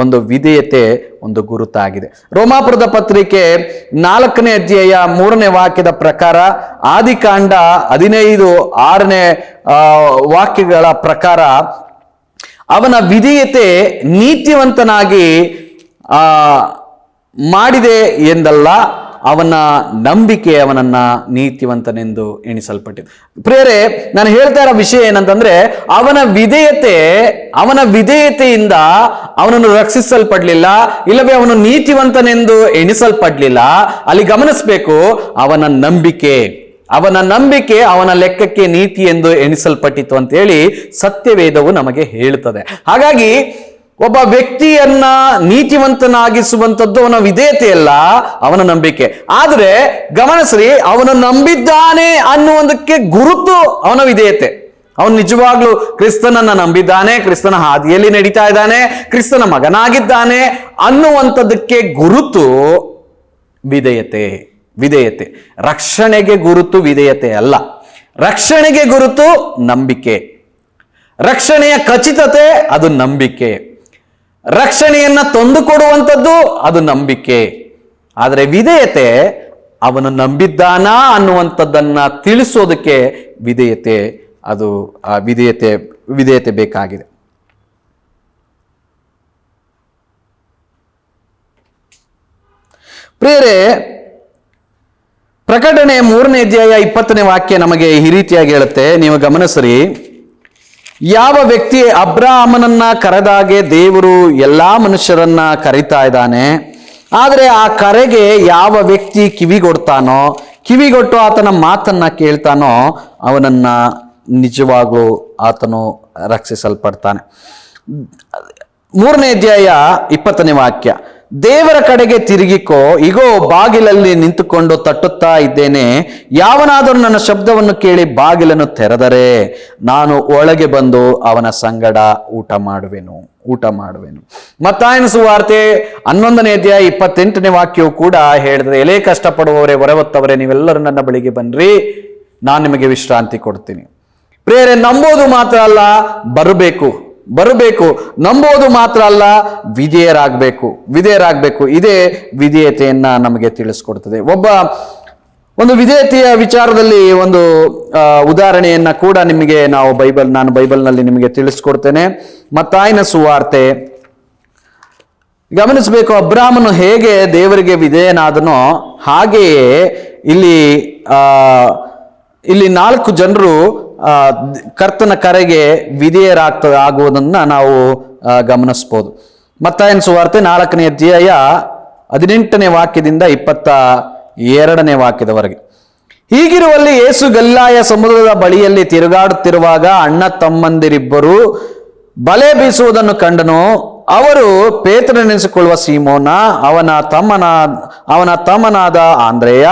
ಒಂದು ವಿಧೇಯತೆ, ಒಂದು ಗುರುತಾಗಿದೆ. ರೋಮಾಪುರದ ಪತ್ರಿಕೆ ನಾಲ್ಕನೇ ಅಧ್ಯಾಯ ಮೂರನೇ ವಾಕ್ಯದ ಪ್ರಕಾರ, ಆದಿಕಾಂಡ ಹದಿನೈದು, ಆರನೇ ವಾಕ್ಯಗಳ ಪ್ರಕಾರ, ಅವನ ವಿಧೇಯತೆ ನೀತಿವಂತನಾಗಿ ಮಾಡಿದೆ ಎಂದಲ್ಲ ಅವನ ನಂಬಿಕೆ, ಅವನನ್ನ ನೀತಿವಂತನೆಂದು ಎಣಿಸಲ್ಪಟ್ಟಿದೆ. ಪ್ರೇರೆ ನಾನು ಹೇಳ್ತಾ ಇರೋ ವಿಷಯ ಏನಂತಂದ್ರೆ, ಅವನ ವಿಧೇಯತೆ, ಅವನ ವಿಧೇಯತೆಯಿಂದ ಅವನನ್ನು ರಕ್ಷಿಸಲ್ಪಡ್ಲಿಲ್ಲ, ಇಲ್ಲವೇ ಅವನು ನೀತಿವಂತನೆಂದು ಎಣಿಸಲ್ಪಡ್ಲಿಲ್ಲ. ಅಲ್ಲಿ ಗಮನಿಸಬೇಕು, ಅವನ ನಂಬಿಕೆ. ಅವನ ನಂಬಿಕೆ ಅವನ ಲೆಕ್ಕಕ್ಕೆ ನೀತಿ ಎಂದು ಎಣಿಸಲ್ಪಟ್ಟಿತ್ತು ಅಂತ ಹೇಳಿ ಸತ್ಯವೇದವು ನಮಗೆ ಹೇಳುತ್ತದೆ ಹಾಗಾಗಿ ಒಬ್ಬ ವ್ಯಕ್ತಿಯನ್ನ ನೀತಿವಂತನಾಗಿಸುವಂಥದ್ದು ಅವನ ವಿಧೇಯತೆಯಲ್ಲ ಅವನ ನಂಬಿಕೆ. ಆದರೆ ಗಮನಿಸ್ರಿ, ಅವನು ನಂಬಿದ್ದಾನೆ ಅನ್ನುವುದಕ್ಕೆ ಗುರುತು ಅವನ ವಿಧೇಯತೆ. ಅವನು ನಿಜವಾಗ್ಲೂ ಕ್ರಿಸ್ತನನ್ನ ನಂಬಿದ್ದಾನೆ, ಕ್ರಿಸ್ತನ ಹಾದಿಯಲ್ಲಿ ನಡೀತಾ ಇದ್ದಾನೆ, ಕ್ರಿಸ್ತನ ಮಗನಾಗಿದ್ದಾನೆ ಅನ್ನುವಂಥದ್ದಕ್ಕೆ ಗುರುತು ವಿಧೇಯತೆ ವಿಧೇಯತೆ. ರಕ್ಷಣೆಗೆ ಗುರುತು ವಿಧೇಯತೆ ಅಲ್ಲ. ರಕ್ಷಣೆಗೆ ಗುರುತು ನಂಬಿಕೆ. ರಕ್ಷಣೆಯ ಖಚಿತತೆ ಅದು ನಂಬಿಕೆ. ರಕ್ಷಣೆಯನ್ನ ತಂದುಕೊಡುವಂಥದ್ದು ಅದು ನಂಬಿಕೆ. ಆದರೆ ವಿಧೇಯತೆ ಅವನು ನಂಬಿದ್ದಾನಾ ಅನ್ನುವಂಥದ್ದನ್ನು ತಿಳಿಸೋದಕ್ಕೆ ವಿಧೇಯತೆ, ಅದು ಆ ವಿಧೇಯತೆ ವಿಧೇಯತೆ ಬೇಕಾಗಿದೆ. ಪ್ರೇರೆ ಪ್ರಕಟಣೆ ಮೂರನೇ ಅಧ್ಯಾಯ ಇಪ್ಪತ್ತನೇ ವಾಕ್ಯ ನಮಗೆ ಈ ರೀತಿಯಾಗಿ ಹೇಳುತ್ತೆ. ನೀವು ಗಮನಿಸ್ರಿ ಯಾವ ವ್ಯಕ್ತಿ ಅಬ್ರಾಹ್ಮನನ್ನ ಕರೆದಾಗೆ ದೇವರು ಎಲ್ಲಾ ಮನುಷ್ಯರನ್ನ ಕರೀತಾ ಇದ್ದಾನೆ, ಆದರೆ ಆ ಕರೆಗೆ ಯಾವ ವ್ಯಕ್ತಿ ಕಿವಿಗೊಡ್ತಾನೋ ಕಿವಿಗೊಟ್ಟು ಆತನ ಮಾತನ್ನ ಕೇಳ್ತಾನೋ, ಅವನನ್ನ ನಿಜವಾಗ್ಲೂ ಆತನು ರಕ್ಷಿಸಲ್ಪಡ್ತಾನೆ. ಮೂರನೇ ಅಧ್ಯಾಯ ಇಪ್ಪತ್ತನೇ ವಾಕ್ಯ. ದೇವರ ಕಡೆಗೆ ತಿರುಗಿಕೋ, ಇಗೋ, ಬಾಗಿಲಲ್ಲಿ ನಿಂತುಕೊಂಡು ತಟ್ಟುತ್ತಾ ಇದ್ದೇನೆ. ಯಾವನಾದರೂ ನನ್ನ ಶಬ್ದವನ್ನು ಕೇಳಿ ಬಾಗಿಲನ್ನು ತೆರೆದರೆ ನಾನು ಒಳಗೆ ಬಂದು ಅವನ ಸಂಗಡ ಊಟ ಮಾಡುವೆನು ಊಟ ಮಾಡುವೆನು. ಮತ್ತಾಯನ ಸುವಾರ್ತೆ ಹನ್ನೊಂದನೇ ಅಧ್ಯಾಯ ಇಪ್ಪತ್ತೆಂಟನೇ ವಾಕ್ಯವು ಕೂಡ ಹೇಳಿದ್ರೆ ಎಲೆ ಕಷ್ಟಪಡುವವರೇ ಹೊರವತ್ತವರೇ ನೀವೆಲ್ಲರೂ ನನ್ನ ಬಳಿಗೆ ಬನ್ನಿರಿ. ನಾನು ನಿಮಗೆ ವಿಶ್ರಾಂತಿ ಕೊಡ್ತೀನಿ. ಪ್ರೇರೆ ನಂಬೋದು ಮಾತ್ರ ಅಲ್ಲ, ಬರಬೇಕು. ಬರಬೇಕು. ನಂಬೋದು ಮಾತ್ರ ಅಲ್ಲ, ವಿಧೇಯರಾಗಬೇಕು. ವಿಧೇಯರಾಗಬೇಕು. ಇದೇ ವಿಧೇಯತೆಯನ್ನ ನಮಗೆ ತಿಳಿಸ್ಕೊಡ್ತದೆ. ಒಬ್ಬ ಒಂದು ವಿಧೇಯತೆಯ ವಿಚಾರದಲ್ಲಿ ಒಂದು ಉದಾಹರಣೆಯನ್ನ ಕೂಡ ನಿಮಗೆ ನಾವು ಬೈಬಲ್, ನಾನು ಬೈಬಲ್ನಲ್ಲಿ ನಿಮಗೆ ತಿಳಿಸ್ಕೊಡ್ತೇನೆ. ಮತ್ತಾಯನ ಸುವಾರ್ತೆ. ಗಮನಿಸಬೇಕು, ಅಬ್ರಾಹ್ಮನು ಹೇಗೆ ದೇವರಿಗೆ ವಿಧೇಯನಾದನೋ ಹಾಗೆಯೇ ಇಲ್ಲಿ ಇಲ್ಲಿ ನಾಲ್ಕು ಜನರು ಕರ್ತನ ಕರೆಗೆ ವಿಧೇಯರಾಗ್ತ ಆಗುವುದನ್ನು ನಾವು ಗಮನಿಸ್ಬೋದು. ಮತ್ತಾಯನ ಸುವಾರ್ತೆ ನಾಲ್ಕನೇ ಅಧ್ಯಾಯ ಹದಿನೆಂಟನೇ ವಾಕ್ಯದಿಂದ ಇಪ್ಪತ್ತ ಎರಡನೇ ವಾಕ್ಯದವರೆಗೆ. ಹೀಗಿರುವಲ್ಲಿ ಯೇಸು ಗಲ್ಲಾಯ ಸಮುದ್ರದ ಬಳಿಯಲ್ಲಿ ತಿರುಗಾಡುತ್ತಿರುವಾಗ ಅಣ್ಣ ತಮ್ಮಂದಿರಿಬ್ಬರು ಬಲೆ ಬೀಸುವುದನ್ನು ಕಂಡನು. ಅವರು ಪೇತ್ರನೆನಿಸಿಕೊಳ್ಳುವ ಸೀಮೋನ, ಅವನ ತಮ್ಮನ, ಅವನ ತಮ್ಮನಾದ ಆಂದ್ರೇಯ,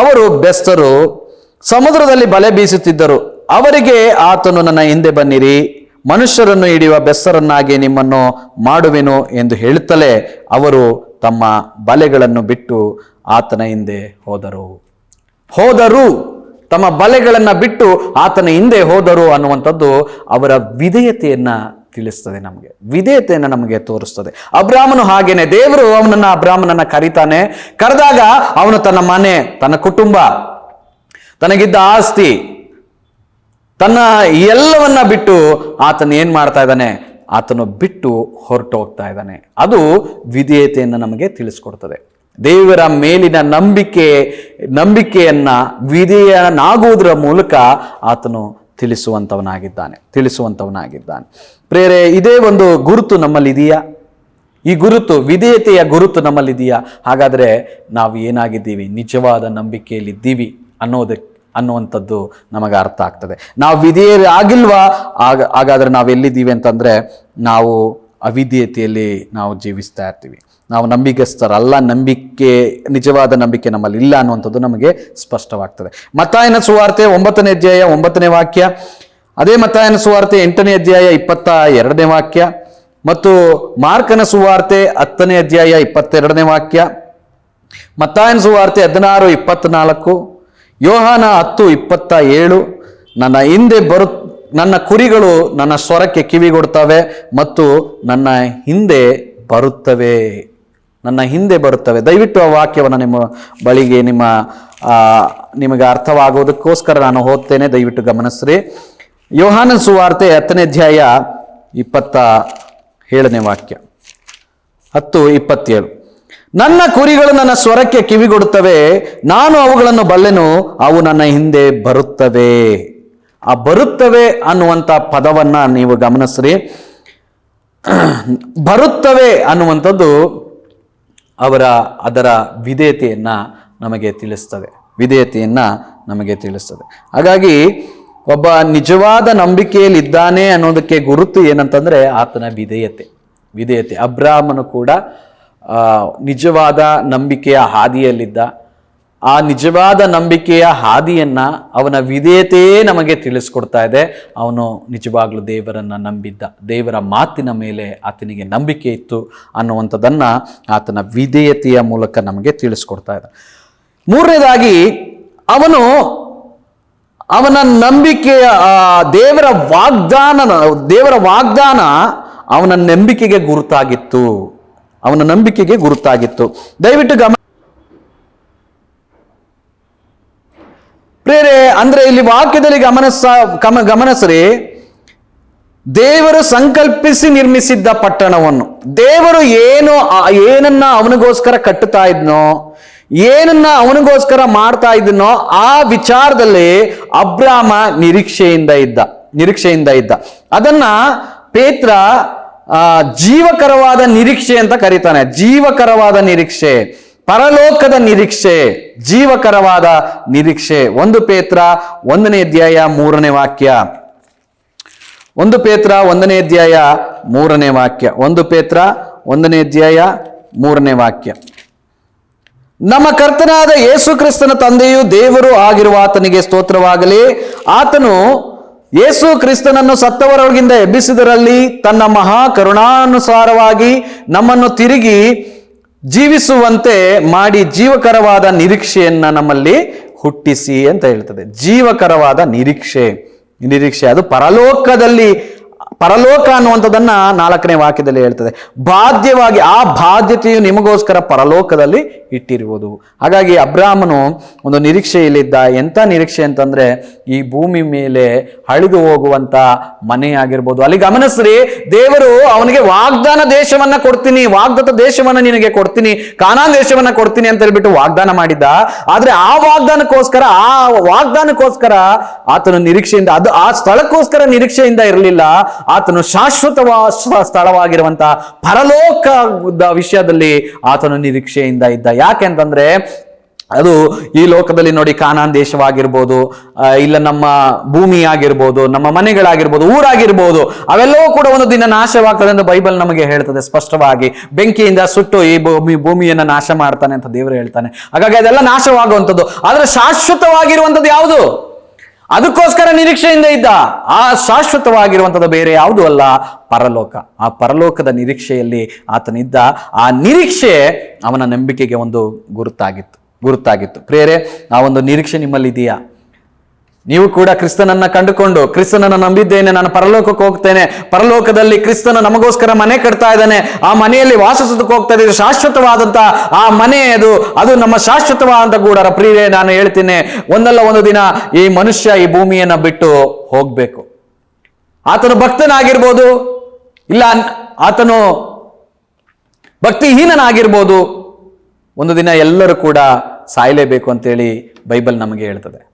ಅವರು ಬೆಸ್ತರು ಸಮುದ್ರದಲ್ಲಿ ಬಲೆ ಬೀಸುತ್ತಿದ್ದರು. ಅವರಿಗೆ ಆತನು ನನ್ನ ಹಿಂದೆ ಬನ್ನಿರಿ, ಮನುಷ್ಯರನ್ನು ಹಿಡಿಯುವ ಬೆಸ್ಸರನ್ನಾಗಿ ನಿಮ್ಮನ್ನು ಮಾಡುವೆನು ಎಂದು ಹೇಳುತ್ತಲೇ ಅವರು ತಮ್ಮ ಬಲೆಗಳನ್ನು ಬಿಟ್ಟು ಆತನ ಹಿಂದೆ ಹೋದರು. ಹೋದರು, ತಮ್ಮ ಬಲೆಗಳನ್ನು ಬಿಟ್ಟು ಆತನ ಹಿಂದೆ ಹೋದರು ಅನ್ನುವಂಥದ್ದು ಅವರ ವಿಧೇಯತೆಯನ್ನು ತಿಳಿಸ್ತದೆ ನಮಗೆ, ವಿಧೇಯತೆಯನ್ನು ನಮಗೆ ತೋರಿಸ್ತದೆ. ಅಬ್ರಾಹ್ಮನು ಹಾಗೇನೆ, ದೇವರು ಅವನನ್ನ ಅಬ್ರಾಹ್ಮನನ್ನ ಕರೀತಾನೆ. ಕರೆದಾಗ ಅವನು ತನ್ನ ಮನೆ, ತನ್ನ ಕುಟುಂಬ, ತನಗಿದ್ದ ಆಸ್ತಿ ತನ್ನ ಎಲ್ಲವನ್ನ ಬಿಟ್ಟು ಆತನ ಏನು ಮಾಡ್ತಾ ಇದ್ದಾನೆ? ಆತನು ಬಿಟ್ಟು ಹೊರಟು ಹೋಗ್ತಾ ಇದ್ದಾನೆ. ಅದು ವಿಧೇಯತೆಯನ್ನು ನಮಗೆ ತಿಳಿಸ್ಕೊಡ್ತದೆ. ದೇವರ ಮೇಲಿನ ನಂಬಿಕೆ, ನಂಬಿಕೆಯನ್ನ ವಿಧೇಯನಾಗುವುದರ ಮೂಲಕ ಆತನು ತಿಳಿಸುವಂತವನಾಗಿದ್ದಾನೆ ತಿಳಿಸುವಂತವನಾಗಿದ್ದಾನೆ. ಪ್ರೇರೆ, ಇದೇ ಒಂದು ಗುರುತು ನಮ್ಮಲ್ಲಿ ಇದೆಯಾ ಈ ಗುರುತು, ವಿಧೇಯತೆಯ ಗುರುತು ನಮ್ಮಲ್ಲಿದೆಯಾ? ಹಾಗಾದರೆ ನಾವು ಏನಾಗಿದ್ದೀವಿ? ನಿಜವಾದ ನಂಬಿಕೆಯಲ್ಲಿದ್ದೀವಿ ಅನ್ನೋದಕ್ಕೆ ಅನ್ನುವಂಥದ್ದು ನಮಗೆ ಅರ್ಥ ಆಗ್ತದೆ. ನಾವು ವಿಧೇಯರಾಗಿಲ್ವಾ ಆಗ, ಹಾಗಾದರೆ ನಾವು ಎಲ್ಲಿದ್ದೀವಿ ಅಂತಂದರೆ, ನಾವು ಅವಿಧೇಯತೆಯಲ್ಲಿ ನಾವು ಜೀವಿಸ್ತಾ ಇರ್ತೀವಿ. ನಾವು ನಂಬಿಕೆಸ್ತರಲ್ಲ ನಂಬಿಕೆ, ನಿಜವಾದ ನಂಬಿಕೆ ನಮ್ಮಲ್ಲಿ ಇಲ್ಲ ಅನ್ನುವಂಥದ್ದು ನಮಗೆ ಸ್ಪಷ್ಟವಾಗ್ತದೆ. ಮತ್ತಾಯನ ಸುವಾರ್ತೆ ಒಂಬತ್ತನೇ ಅಧ್ಯಾಯ, ಒಂಬತ್ತನೇ ವಾಕ್ಯ. ಅದೇ ಮತ್ತಾಯನ ಸುವಾರ್ತೆ ಎಂಟನೇ ಅಧ್ಯಾಯ, ಇಪ್ಪತ್ತ ಎರಡನೇ ವಾಕ್ಯ. ಮತ್ತು ಮಾರ್ಕನ ಸುವಾರ್ತೆ ಹತ್ತನೇ ಅಧ್ಯಾಯ, ಇಪ್ಪತ್ತೆರಡನೇ ವಾಕ್ಯ. ಮತ್ತಾಯನ ಸುವಾರ್ತೆ ಹದಿನಾರು, ಇಪ್ಪತ್ನಾಲ್ಕು. ಯೋಹಾನ ಹತ್ತು ಇಪ್ಪತ್ತ ಏಳು, ನನ್ನ ಹಿಂದೆ ಬರು, ನನ್ನ ಕುರಿಗಳು ನನ್ನ ಸ್ವರಕ್ಕೆ ಕಿವಿಗೊಡ್ತವೆ ಮತ್ತು ನನ್ನ ಹಿಂದೆ ಬರುತ್ತವೆ. ನನ್ನ ಹಿಂದೆ ಬರುತ್ತವೆ. ದಯವಿಟ್ಟು ಆ ವಾಕ್ಯವನ್ನು ನಿಮ್ಮ ಬಳಿಗೆ ನಿಮ್ಮ ನಿಮಗೆ ಅರ್ಥವಾಗುವುದಕ್ಕೋಸ್ಕರ ನಾನು ಓದ್ತೇನೆ ದಯವಿಟ್ಟು ಗಮನಿಸ್ರಿ. ಯೋಹಾನ ಸುವಾರ್ತೆ ಹತ್ತನೇ ಅಧ್ಯಾಯ ಇಪ್ಪತ್ತ ಏಳನೇ ವಾಕ್ಯ. ಹತ್ತು ಇಪ್ಪತ್ತೇಳು. ನನ್ನ ಕುರಿಗಳು ನನ್ನ ಸ್ವರಕ್ಕೆ ಕಿವಿಗೊಡುತ್ತವೆ ನಾನು ಅವುಗಳನ್ನು ಬಲ್ಲೆನು, ಅವು ನನ್ನ ಹಿಂದೆ ಬರುತ್ತವೆ. ಆ ಬರುತ್ತವೆ ಅನ್ನುವಂಥ ಪದವನ್ನ ನೀವು ಗಮನಿಸ್ರಿ. ಬರುತ್ತವೆ ಅನ್ನುವಂಥದ್ದು ಅವರ, ಅದರ ವಿಧೇಯತೆಯನ್ನು ನಮಗೆ ತಿಳಿಸ್ತದೆ. ವಿಧೇಯತೆಯನ್ನು ನಮಗೆ ತಿಳಿಸ್ತದೆ. ಹಾಗಾಗಿ ಒಬ್ಬ ನಿಜವಾದ ನಂಬಿಕೆಯಲ್ಲಿದ್ದಾನೆ ಅನ್ನೋದಕ್ಕೆ ಗುರುತು ಏನಂತಂದ್ರೆ ಆತನ ವಿಧೇಯತೆ. ವಿಧೇಯತೆ. ಅಬ್ರಾಹ್ಮನು ಕೂಡ ನಿಜವಾದ ನಂಬಿಕೆಯ ಹಾದಿಯಲ್ಲಿದ್ದ. ಆ ನಿಜವಾದ ನಂಬಿಕೆಯ ಹಾದಿಯನ್ನು ಅವನ ವಿಧೇಯತೆಯೇ ನಮಗೆ ತಿಳಿಸ್ಕೊಡ್ತಾ ಇದೆ. ಅವನು ನಿಜವಾಗ್ಲೂ ದೇವರನ್ನು ನಂಬಿದ್ದ. ದೇವರ ಮಾತಿನ ಮೇಲೆ ಆತನಿಗೆ ನಂಬಿಕೆ ಇತ್ತು ಅನ್ನುವಂಥದ್ದನ್ನು ಆತನ ವಿಧೇಯತೆಯ ಮೂಲಕ ನಮಗೆ ತಿಳಿಸ್ಕೊಡ್ತಾ ಇದೆ ಮೂರನೇದಾಗಿ, ಅವನು ಅವನ ನಂಬಿಕೆಯ ದೇವರ ವಾಗ್ದಾನ ದೇವರ ವಾಗ್ದಾನ ಅವನ ನಂಬಿಕೆಗೆ ಗುರುತಾಗಿತ್ತು. ಅವನ ನಂಬಿಕೆಗೆ ಗುರುತಾಗಿತ್ತು. ದಯವಿಟ್ಟು ಗಮನ ಪ್ರೇರೆ, ಅಂದ್ರೆ ಇಲ್ಲಿ ವಾಕ್ಯದಲ್ಲಿ ಗಮನಸ ಗಮ ಗಮನಿಸ್ರಿ. ದೇವರು ಸಂಕಲ್ಪಿಸಿ ನಿರ್ಮಿಸಿದ್ದ ಪಟ್ಟಣವನ್ನು. ದೇವರು ಏನು ಏನನ್ನ ಅವನಿಗೋಸ್ಕರ ಕಟ್ಟುತ್ತಾ ಇದ್ನೋ, ಏನನ್ನ ಅವನಿಗೋಸ್ಕರ ಮಾಡ್ತಾ ಇದ್ನೋ, ಆ ವಿಚಾರದಲ್ಲಿ ಅಬ್ರಾಮ ನಿರೀಕ್ಷೆಯಿಂದ ಇದ್ದ ನಿರೀಕ್ಷೆಯಿಂದ ಇದ್ದ. ಅದನ್ನ ಪೇತ್ರ ಜೀವಕರವಾದ ನಿರೀಕ್ಷೆ ಅಂತ ಕರೀತಾನೆ. ಜೀವಕರವಾದ ನಿರೀಕ್ಷೆ, ಪರಲೋಕದ ನಿರೀಕ್ಷೆ, ಜೀವಕರವಾದ ನಿರೀಕ್ಷೆ. ಒಂದು ಪೇತ್ರ, ಒಂದನೇ ಅಧ್ಯಾಯ, ಮೂರನೇ ವಾಕ್ಯ. ಒಂದು ಪೇತ್ರ, ಒಂದನೇ ಅಧ್ಯಾಯ, ಮೂರನೇ ವಾಕ್ಯ. ಒಂದು ಪೇತ್ರ, ಒಂದನೇ ಅಧ್ಯಾಯ, ಮೂರನೇ ವಾಕ್ಯ. ನಮ್ಮ ಕರ್ತನಾದ ಯೇಸು ಕ್ರಿಸ್ತನ ತಂದೆಯು ದೇವರು ಆಗಿರುವ ಆತನಿಗೆ ಸ್ತೋತ್ರವಾಗಲಿ. ಆತನು ಯೇಸು ಕ್ರಿಸ್ತನನ್ನು ಸತ್ತವರೊಳಗಿಂದ ಎಬ್ಬಿಸಿದರಲ್ಲಿ ತನ್ನ ಮಹಾ ಕರುಣಾನುಸಾರವಾಗಿ ನಮ್ಮನ್ನು ತಿರುಗಿ ಜೀವಿಸುವಂತೆ ಮಾಡಿ ಜೀವಕರವಾದ ನಿರೀಕ್ಷೆಯನ್ನ ನಮ್ಮಲ್ಲಿ ಹುಟ್ಟಿಸಿ ಅಂತ ಹೇಳ್ತದೆ. ಜೀವಕರವಾದ ನಿರೀಕ್ಷೆ. ನಿರೀಕ್ಷೆ ಅದು ಪರಲೋಕದಲ್ಲಿ ಪರಲೋಕ ಅನ್ನುವಂಥದ್ದನ್ನ ನಾಲ್ಕನೇ ವಾಕ್ಯದಲ್ಲಿ ಹೇಳ್ತದೆ. ಬಾಧ್ಯವಾಗಿ ಆ ಬಾಧ್ಯತೆಯು ನಿಮಗೋಸ್ಕರ ಪರಲೋಕದಲ್ಲಿ ಇಟ್ಟಿರುವುದು. ಹಾಗಾಗಿ ಅಬ್ರಾಹ್ಮನು ಒಂದು ನಿರೀಕ್ಷೆಯಲ್ಲಿದ್ದ ಎಂಥ ನಿರೀಕ್ಷೆ ಅಂತಂದ್ರೆ ಈ ಭೂಮಿ ಮೇಲೆ ಅಳಿದು ಹೋಗುವಂತ ಮನೆ ಆಗಿರ್ಬೋದು ಅಲ್ಲಿ ಗಮನಿಸ್ರಿ, ದೇವರು ಅವನಿಗೆ ವಾಗ್ದಾನ ದೇಶವನ್ನ ಕೊಡ್ತೀನಿ, ವಾಗ್ದತ್ತ ದೇಶವನ್ನ ನಿನಗೆ ಕೊಡ್ತೀನಿ, ಕಾನಾನ್ ದೇಶವನ್ನ ಕೊಡ್ತೀನಿ ಅಂತ ಹೇಳ್ಬಿಟ್ಟು ವಾಗ್ದಾನ ಮಾಡಿದ್ದ. ಆದ್ರೆ ಆ ವಾಗ್ದಾನಕ್ಕೋಸ್ಕರ ಆ ವಾಗ್ದಾನಕ್ಕೋಸ್ಕರ ಆತನು ನಿರೀಕ್ಷೆಯಿಂದ, ಅದು ಆ ಸ್ಥಳಕ್ಕೋಸ್ಕರ ನಿರೀಕ್ಷೆಯಿಂದ ಇರಲಿಲ್ಲ. ಆತನು ಶಾಶ್ವತವಾದ ಸ್ಥಳವಾಗಿರುವಂತಹ ಪರಲೋಕದ ವಿಷಯದಲ್ಲಿ ಆತನು ನಿರೀಕ್ಷೆಯಿಂದ ಇದ್ದ. ಯಾಕೆ ಅಂತಂದ್ರೆ ಅದು ಈ ಲೋಕದಲ್ಲಿ ನೋಡಿ ಕಾನಾನ್ ದೇಶವಾಗಿರ್ಬೋದು ಇಲ್ಲ ನಮ್ಮ ಭೂಮಿ ಆಗಿರ್ಬೋದು ನಮ್ಮ ಮನೆಗಳಾಗಿರ್ಬೋದು, ಊರಾಗಿರ್ಬೋದು, ಅವೆಲ್ಲವೂ ಕೂಡ ಒಂದು ದಿನ ನಾಶವಾಗ್ತದೆ ಅಂತ ಬೈಬಲ್ ನಮಗೆ ಹೇಳ್ತದೆ ಸ್ಪಷ್ಟವಾಗಿ. ಬೆಂಕಿಯಿಂದ ಸುಟ್ಟು ಈ ಭೂಮಿ, ಭೂಮಿಯನ್ನು ನಾಶ ಮಾಡ್ತಾನೆ ಅಂತ ದೇವರು ಹೇಳ್ತಾನೆ. ಹಾಗಾಗಿ ಅದೆಲ್ಲ ನಾಶವಾಗುವಂಥದ್ದು. ಆದರೆ ಶಾಶ್ವತವಾಗಿರುವಂಥದ್ದು ಯಾವುದು? ಅದಕ್ಕೋಸ್ಕರ ನಿರೀಕ್ಷೆಯಿಂದ ಇದ್ದ ಆ ಶಾಶ್ವತವಾಗಿರುವಂಥದ್ದು ಬೇರೆ ಯಾವುದೂ ಅಲ್ಲ ಪರಲೋಕ. ಆ ಪರಲೋಕದ ನಿರೀಕ್ಷೆಯಲ್ಲಿ ಆತನಿದ್ದ ಆ ನಿರೀಕ್ಷೆ ಅವನ ನಂಬಿಕೆಗೆ ಒಂದು ಗುರುತಾಗಿತ್ತು ಗುರುತಾಗಿತ್ತು. ಪ್ರೇರೆ ಆ ಒಂದು ನಿರೀಕ್ಷೆ ನಿಮ್ಮಲ್ಲಿ ಇದೆಯಾ ನೀವು ಕೂಡ ಕ್ರಿಸ್ತನನ್ನ ಕಂಡುಕೊಂಡು, ಕ್ರಿಸ್ತನನ್ನ ನಂಬಿದ್ದೇನೆ, ನಾನು ಪರಲೋಕಕ್ಕೆ ಹೋಗ್ತೇನೆ. ಪರಲೋಕದಲ್ಲಿ ಕ್ರಿಸ್ತನ ನಮಗೋಸ್ಕರ ಮನೆ ಕಟ್ತಾ ಇದ್ದಾನೆ. ಆ ಮನೆಯಲ್ಲಿ ವಾಸಿಸೋದಕ್ಕೆ ಹೋಗ್ತಾ ಇದೆ ಶಾಶ್ವತವಾದಂತ ಆ ಮನೆ ಅದು ಅದು ನಮ್ಮ ಶಾಶ್ವತವಾದಂತ ಗೂಡರ ಪ್ರಿಯರೇ, ನಾನು ಹೇಳ್ತೀನಿ. ಒಂದಲ್ಲ ಒಂದು ದಿನ ಈ ಮನುಷ್ಯ ಈ ಭೂಮಿಯನ್ನ ಬಿಟ್ಟು ಹೋಗ್ಬೇಕು. ಆತನು ಭಕ್ತನಾಗಿರ್ಬೋದು. ಇಲ್ಲ, ಆತನು ಭಕ್ತಿಹೀನನಾಗಿರ್ಬೋದು. ಒಂದು ದಿನ ಎಲ್ಲರೂ ಕೂಡ ಸಾಯಲೇಬೇಕು ಅಂತೇಳಿ ಬೈಬಲ್ ನಮಗೆ ಹೇಳ್ತದೆ.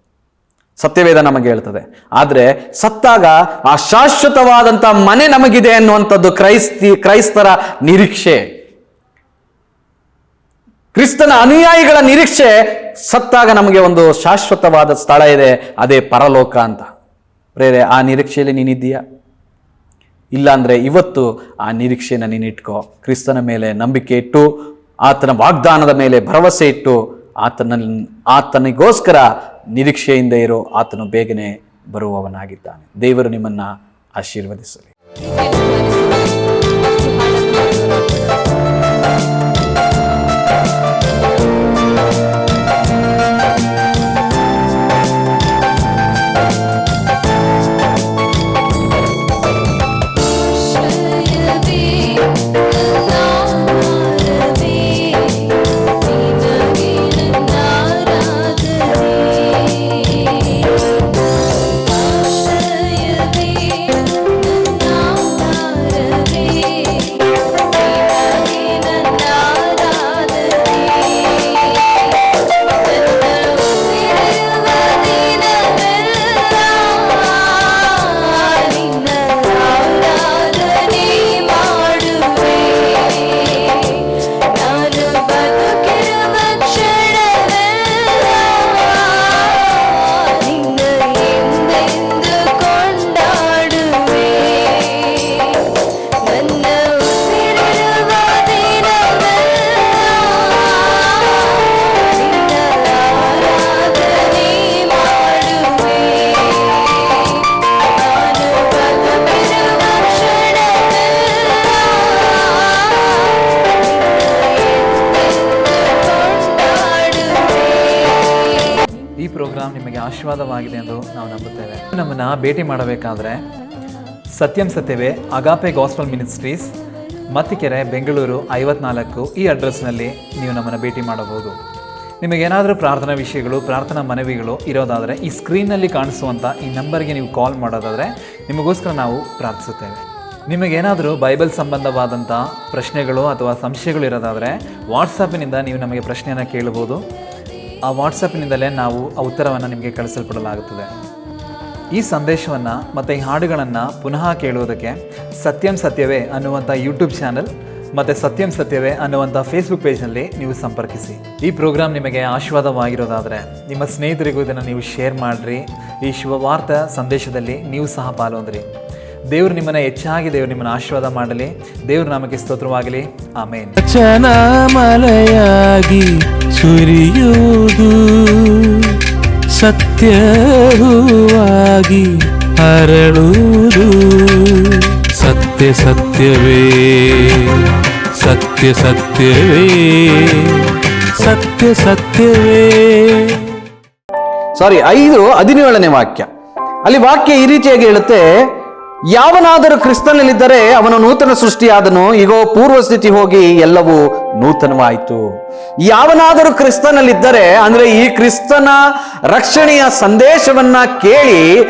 ಸತ್ಯವೇದ ನಮಗೆ ಹೇಳ್ತದೆ. ಆದರೆ ಸತ್ತಾಗ ಆ ಶಾಶ್ವತವಾದಂಥ ಮನೆ ನಮಗಿದೆ ಅನ್ನುವಂಥದ್ದು ಕ್ರೈಸ್ತಿ, ಕ್ರೈಸ್ತರ ನಿರೀಕ್ಷೆ. ಕ್ರಿಸ್ತನ ಅನುಯಾಯಿಗಳ ನಿರೀಕ್ಷೆ ಸತ್ತಾಗ ನಮಗೆ ಒಂದು ಶಾಶ್ವತವಾದ ಸ್ಥಳ ಇದೆ, ಅದೇ ಪರಲೋಕ ಅಂತ. ಪ್ರೇರೆ, ಆ ನಿರೀಕ್ಷೆಯಲ್ಲಿ ನೀನಿದ್ದೀಯಾ? ಇಲ್ಲಾಂದ್ರೆ ಇವತ್ತು ಆ ನಿರೀಕ್ಷೆನ ನೀನಿಟ್ಕೋ. ಕ್ರಿಸ್ತನ ಮೇಲೆ ನಂಬಿಕೆ ಇಟ್ಟು, ಆತನ ವಾಗ್ದಾನದ ಮೇಲೆ ಭರವಸೆ ಇಟ್ಟು ಆತನ ಆತನಿಗೋಸ್ಕರ ನಿರೀಕ್ಷೆಯಿಂದ ಇರೋ ಆತನು ಬೇಗನೆ ಬರುವವನಾಗಿದ್ದಾನೆ. ದೇವರು ನಿಮ್ಮನ್ನು ಆಶೀರ್ವದಿಸಲಿ. ಆಶೀರ್ವಾದವಾಗಿದೆ ಎಂದು ನಾವು ನಂಬುತ್ತೇವೆ. ನಮ್ಮನ್ನು ಭೇಟಿ ಮಾಡಬೇಕಾದ್ರೆ ಸತ್ಯಂ ಸತ್ಯವೇ Agape Gospel Ministries Mattikere, Bengaluru ಐವತ್ನಾಲ್ಕು ಈ ಅಡ್ರೆಸ್ನಲ್ಲಿ ನೀವು ನಮ್ಮನ್ನು ಭೇಟಿ ಮಾಡಬಹುದು. ನಿಮಗೇನಾದರೂ ಪ್ರಾರ್ಥನಾ ವಿಷಯಗಳು, ಪ್ರಾರ್ಥನಾ ಮನವಿಗಳು ಇರೋದಾದರೆ ಈ ಸ್ಕ್ರೀನ್ನಲ್ಲಿ ಕಾಣಿಸುವಂಥ ಈ ನಂಬರ್ಗೆ ನೀವು ಕಾಲ್ ಮಾಡೋದಾದರೆ ನಿಮಗೋಸ್ಕರ ನಾವು ಪ್ರಾರ್ಥಿಸುತ್ತೇವೆ. ನಿಮಗೇನಾದರೂ ಬೈಬಲ್ ಸಂಬಂಧವಾದಂಥ ಪ್ರಶ್ನೆಗಳು ಅಥವಾ ಸಂಶಯಗಳು ಇರೋದಾದರೆ ವಾಟ್ಸಪ್ಪಿನಿಂದ ನೀವು ನಮಗೆ ಪ್ರಶ್ನೆಯನ್ನು ಕೇಳಬಹುದು ಆ ವಾಟ್ಸಪ್ನಿಂದಲೇ ನಾವು ಆ ಉತ್ತರವನ್ನು ನಿಮಗೆ ಕಳಿಸಲ್ಪಡಲಾಗುತ್ತದೆ. ಈ ಸಂದೇಶವನ್ನು ಮತ್ತು ಈ ಹಾಡುಗಳನ್ನು ಪುನಃ ಕೇಳುವುದಕ್ಕೆ ಸತ್ಯಂ ಸತ್ಯವೇ ಅನ್ನುವಂಥ ಯೂಟ್ಯೂಬ್ ಚಾನಲ್ ಮತ್ತು ಸತ್ಯಂ ಸತ್ಯವೇ ಅನ್ನುವಂಥ ಫೇಸ್ಬುಕ್ ಪೇಜ್ನಲ್ಲಿ ನೀವು ಸಂಪರ್ಕಿಸಿ. ಈ ಪ್ರೋಗ್ರಾಮ್ ನಿಮಗೆ ಆಶೀರ್ವಾದವಾಗಿರೋದಾದರೆ ನಿಮ್ಮ ಸ್ನೇಹಿತರಿಗೂ ಇದನ್ನು ನೀವು ಶೇರ್ ಮಾಡಿರಿ. ಈ ಶುಭವಾರ್ತ ಸಂದೇಶದಲ್ಲಿ ನೀವು ಸಹ ಪಾಲ್ಗೊಂಡ್ರಿ. ದೇವರು ನಿಮ್ಮನ್ನ ಹೆಚ್ಚಾಗಿ ದೇವರು ನಿಮ್ಮನ್ನ ಆಶೀರ್ವಾದ ಮಾಡಲಿ. ದೇವರು ನಮಗೆ ಸ್ತೋತ್ರವಾಗಲಿ. ಆಮೇನ್. ಚನ ಮಲೆಯಾಗಿ ಸುರಿಯುವುದು ಸತ್ಯ ಹೂವಾಗಿ ಹರಳುವುದು. ಸತ್ಯ ಸತ್ಯವೇ ಸತ್ಯ ಸತ್ಯವೇ ಸತ್ಯ ಸತ್ಯವೇ. ಸಾರಿ ಐದು ಹದಿನೇಳನೇ ವಾಕ್ಯ. ಅಲ್ಲಿ ವಾಕ್ಯ ಈ ರೀತಿಯಾಗಿ ಹೇಳುತ್ತೆ ಯಾವನಾದರೂ ಕ್ರಿಸ್ತನಲ್ಲಿದ್ದರೆ ಅವನು ನೂತನ ಸೃಷ್ಟಿಯಾದನು. ಈಗ ಪೂರ್ವ ಸ್ಥಿತಿ ಹೋಗಿ ಎಲ್ಲವೂ ನೂತನವಾಯಿತು. ಯಾವನಾದರೂ ಕ್ರಿಸ್ತನಲ್ಲಿದ್ದರೆ, ಅಂದ್ರೆ ಈ ಕ್ರಿಸ್ತನ ರಕ್ಷಣೆಯ ಸಂದೇಶವನ್ನ ಕೇಳಿ